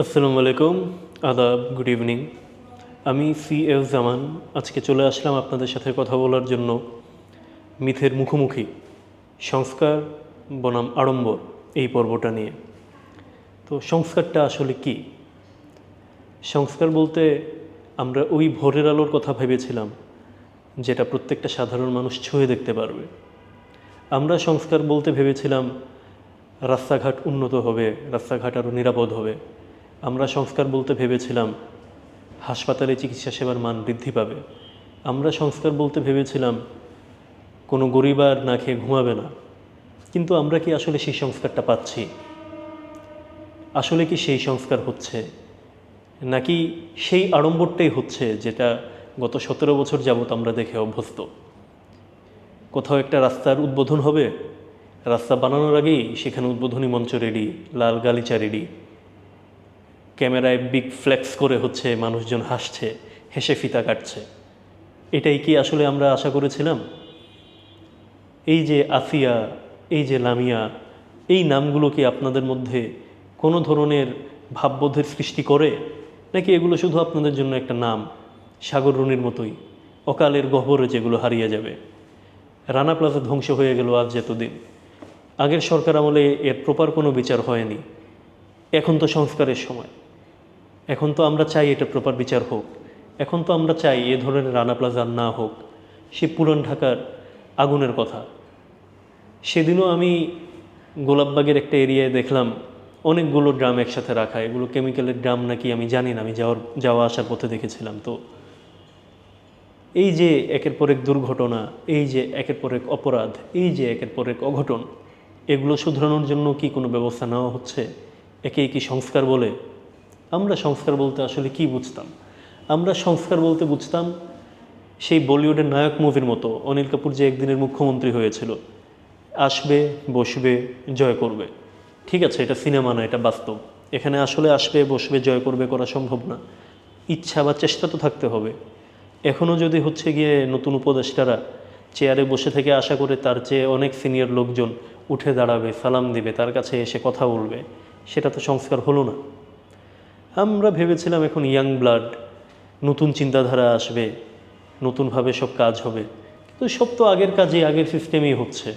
আসসালামু আলাইকুম, আদাব গুড ইভিনিং আমি সি এফ জামান, আজকে চলে আসলাম আপনাদের সাথে কথা বলার জন্য মিথের মুখোমুখি, সংস্কার, বনাম আড়ম্বর, এই পর্বটা নিয়ে। তো সংস্কারটা আসলে কি? সংস্কার বলতে আমরা ওই ভোরের আলোর কথা ভেবেছিলাম, যেটা প্রত্যেকটা সাধারণ মানুষ ছুঁয়ে দেখতে পারবে। আমরা সংস্কার বলতে ভেবেছিলাম, রাস্তাঘাট উন্নত হবে, রাস্তাঘাট আরও নিরাপদ হবে। আমরা সংস্কার বলতে ভেবেছিলাম হাসপাতালে চিকিৎসা সেবার মান বৃদ্ধি পাবে। আমরা সংস্কার বলতে ভেবেছিলাম কোনো গরিব আর না খেয়ে ঘুমাবে না। কিন্তু আমরা কি আসলে সেই সংস্কারটা পাচ্ছি? আসলে কি সেই সংস্কার হচ্ছে? নাকি সেই আড়ম্বরটাই হচ্ছে যেটা গত সতেরো বছর যাবৎ আমরা দেখে অভ্যস্ত? কোথাও একটা রাস্তার উদ্বোধন হবে। রাস্তা বানানোর আগেই সেখানে উদ্বোধনী মঞ্চ রেডি লাল গালিচা রেডি ক্যামেরায় বিগ ফ্লেক্স করে হচ্ছে মানুষজন হাসছে, হেসে ফিতা কাটছে। এটাই কি আসলে আমরা আশা করেছিলাম? এই যে আফিয়া, এই যে লামিয়া, এই নামগুলো কি আপনাদের মধ্যে কোনো ধরনের ভাববোধের সৃষ্টি করে? নাকি এগুলো শুধু আপনাদের জন্য একটা নাম, সাগর রুনির মতোই, অকালের গহ্বরে যেগুলো হারিয়ে যাবে? রানা প্লাজা ধ্বংস হয়ে গেল আজ এতদিন। আগের সরকার আমলে এর প্রপার কোনো বিচার হয়নি। এখন তো সংস্কারের সময়। এখন তো আমরা চাই এটা প্রপার বিচার হোক। এখন তো আমরা চাই এ ধরনের রানা প্লাজা না হোক। সে পুরান ঢাকার আগুনের কথা। সেদিনও আমি গোলাপবাগের একটা এরিয়ায় দেখলাম, অনেকগুলো ড্রাম একসাথে রাখা। এগুলো কেমিক্যালের ড্রাম নাকি আমি জানি না, আমি যাওয়ার, যাওয়া আসার পথে দেখেছিলাম তো। এই যে একের পর এক দুর্ঘটনা, এই যে একের পর এক অপরাধ, এই যে একের পর এক অঘটন, এগুলো শুধরানোর জন্য কি কোনো ব্যবস্থা নেওয়া হচ্ছে? একে কি সংস্কার বলে আমরা সংস্কার বলতে আসলে কি বুঝতাম? আমরা সংস্কার বলতে বুঝতাম সেই বলিউডের নায়ক মুভির মতো অনিল কাপুর যে একদিনের মুখ্যমন্ত্রী হয়েছিল। আসবে, বসবে, জয় করবে। ঠিক আছে, এটা সিনেমা না, এটা বাস্তব। এখানে আসলে আসবে, বসবে, জয় করবে করা সম্ভব না। ইচ্ছা বা চেষ্টা তো থাকতে হবে। এখনও যদি হচ্ছে গিয়ে নতুন উপদেষ্টারা চেয়ারে বসে থেকে আশা করে তার চেয়ে অনেক সিনিয়র লোকজন উঠে দাঁড়াবে, সালাম দিবে, তার কাছে এসে কথা বলবে, সেটা তো সংস্কার হলো না। আমরা ভেবেছিলাম এখন ইয়াং ব্লাড নতুন চিন্তাধারা আসবে, নতুনভাবে সব কাজ হবে। কিন্তু সব তো আগের কাজে আগের সিস্টেমেই হচ্ছে।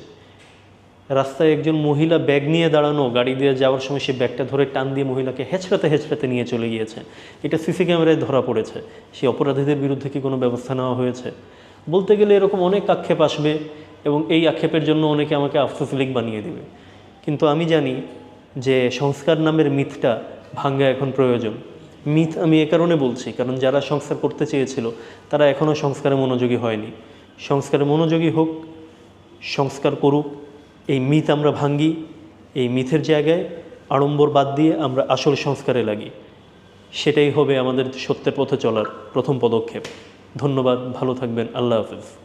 রাস্তায় একজন মহিলা ব্যাগ নিয়ে দাঁড়ানো, গাড়ি দিয়ে যাওয়ার সময় সে ব্যাগটা ধরে টান দিয়ে মহিলাকে হেঁচড়াতে হেঁচড়াতে নিয়ে চলে গিয়েছে। এটা সিসি ক্যামেরায় ধরা পড়েছে। সেই অপরাধীদের বিরুদ্ধে কি কোনো ব্যবস্থা নেওয়া হয়েছে? বলতে গেলে এরকম অনেক আক্ষেপ আসবে এবং এই আক্ষেপের জন্য অনেকে আমাকে আফসোস লিগ বানিয়ে দেবে। কিন্তু আমি জানি যে সংস্কার নামের মিথটা ভাঙ্গা এখন প্রয়োজন। মিথ আমি এ কারণে বলছি, কারণ যারা সংস্কার করতে চেয়েছিল, তারা এখনও সংস্কারে মনোযোগী হয়নি। সংস্কারে মনোযোগী হোক, সংস্কার করুক, এই মিথ আমরা ভাঙ্গি, এই মিথের জায়গায় আড়ম্বর বাদ দিয়ে আমরা আসল সংস্কারে লাগি। সেটাই হবে আমাদের সত্যের পথে চলার প্রথম পদক্ষেপ। ধন্যবাদ, ভালো থাকবেন, আল্লাহ হাফেজ।